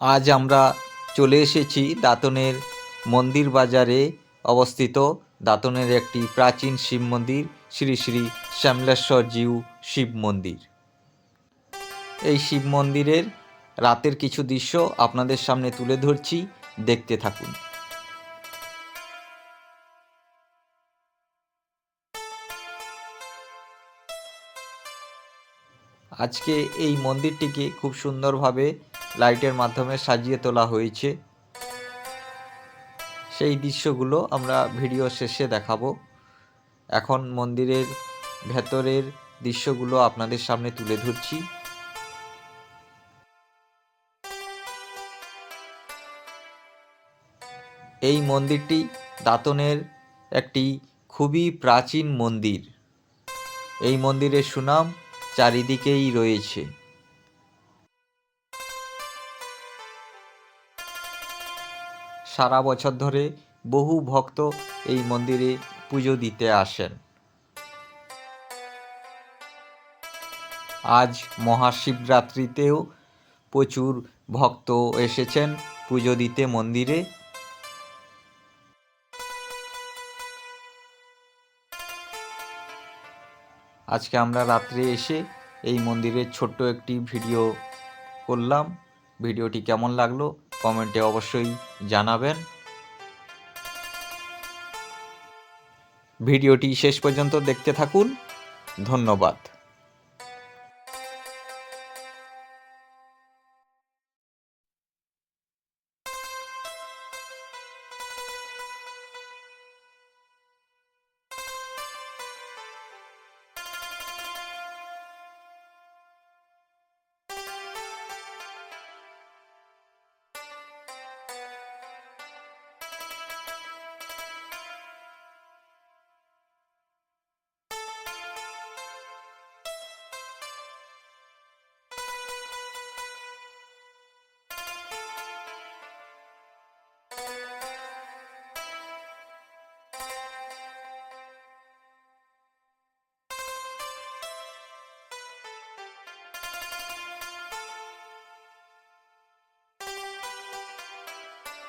আজ আমরা চলে এসেছি দাঁতনের মন্দির বাজারে অবস্থিত। দাঁতনের একটি প্রাচীন শিব মন্দির, শ্রী শ্রী শ্যামলেশ্বর জিউ শিব মন্দির। এই শিব মন্দিরের রাতের কিছু দৃশ্য আপনাদের সামনে তুলে ধরছি, দেখতে থাকুন। আজকে এই মন্দিরটিকে খুব সুন্দরভাবে লাইটের মাধ্যমে সাজিয়ে তোলা হয়েছে। সেই দৃশ্যগুলো আমরা ভিডিও শেষে দেখাবো। এখন মন্দিরের ভেতরের দৃশ্যগুলো আপনাদের সামনে তুলে ধরছি। এই মন্দিরটি দাঁতনের একটি খুবই প্রাচীন মন্দির। এই মন্দিরের সুনাম চারিদিকেই রয়েছে। সারা বছর ধরে বহু ভক্ত এই মন্দিরে পুজো দিতে আসেন। আজ মহাশিবরাত্রিতেও প্রচুর ভক্ত এসেছেন পুজো দিতে মন্দিরে। আজকে আমরা রাত্রে এসে এই মন্দিরের ছোট্ট একটি ভিডিও করলাম। ভিডিওটি কেমন লাগল কমেন্টে অবশ্যই জানাবেন। ভিডিওটি শেষ পর্যন্ত দেখতে থাকুন। ধন্যবাদ।